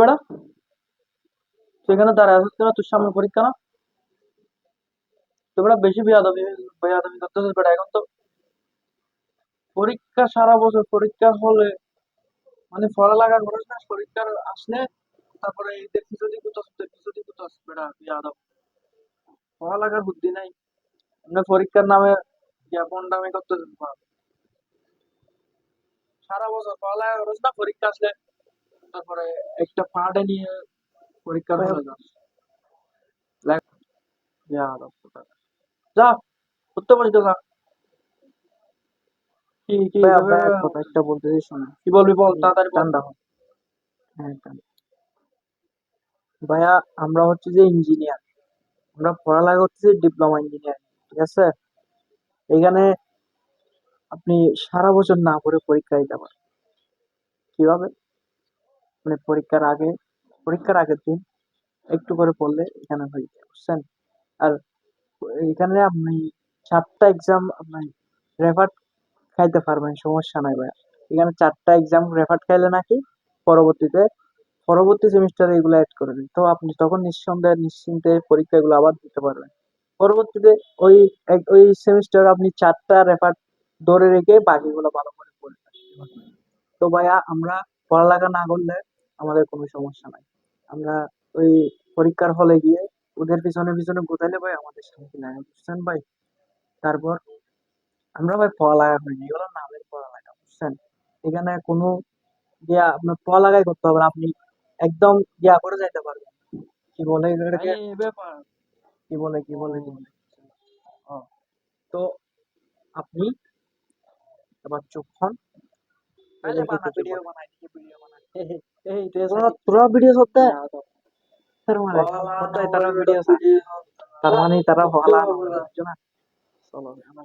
বেড়া, সেখানে কেন? তোর সামনে পরীক্ষা না? তো বেশি করতেছিস এখন তো পরীক্ষা সারা বছর, পরীক্ষার হলে মানে পড়ালেখা করিস না, পরীক্ষার আসলে তারপরে কোথাও বেড়া, বেয়াদব। পড়ালেখার বুদ্ধি নাই। এমনি পরীক্ষার নামে ইয়া বন্ডামি করতেছিস সারা বছর পড়ালেখা করিস না, পরীক্ষা আসলে তারপরে একটা পার্টে নিয়ে লেখ বেয়াদব কোথাকার। যা উঠতে পারিস কি কি একটা বলতেছি শোনো কি বলবি বল তাড়াতাড়ি ঠান্ডা। হ্যাঁ ভাইয়া আমরা হচ্ছে যে ইঞ্জিনিয়ার আমরা পড়ালেখা করতেছি ডিপ্লোমা ইঞ্জিনিয়ার ঠিক আছে? এখানে আপনি সারা বছর না পড়ে পরীক্ষা দিতে পারেন কীভাবে? মানে পরীক্ষার আগে, পরীক্ষার আগের দিন একটু করে পড়লে এখানে হয়ে যায়, বুঝছেন? আর এখানে আপনি চারটা এক্সাম আপনি রেফার খাইতে পারবেন, সমস্যা নাই ভাইয়া। এখানে চারটা এক্সাম রেফার খাইলে নাকি পরবর্তীতে, পরবর্তী সেমিস্টারে এগুলো অ্যাড করে দিন। তো আপনি তখন নিঃসন্দেহে, নিশ্চিন্তে পরীক্ষাগুলো আবার দিতে পারবেন। পরবর্তীতে ওই ওই সেমিস্টার আপনি চারটা রেফার ধরে রেখে বাকিগুলো ভালো করে পড়ে তো ভাইয়া, আমরা পড়ালেখা না করলে আমাদের কোনো সমস্যা নাই। আমরা ওই পরীক্ষার হলে গিয়ে ওদের পিছনে পিছনে গোতাইলে ভাই আমাদের শান্তি লাগে বুঝছেন ভাই? তারপর আমরা ভাই পড়ালেখা করি এগুলো নামের পড়ালেখা বুঝছেন? এখানে কোনো ইয়া আপনার পড়ালেখাই করতে হবে না আপনি একদম গিয়া করে যাইতে পারবেন। কি বলে এটাকে কি বলে কি বলে কি বলে? তো আপনি এবার চুপ হন ভিডিও বানাই ভিডিও বানাই। এই, এই, তোরা তোরা ভিডিও করতে তার মানে পড়ালেখা কোথায় না তারা করলে ভিডিও video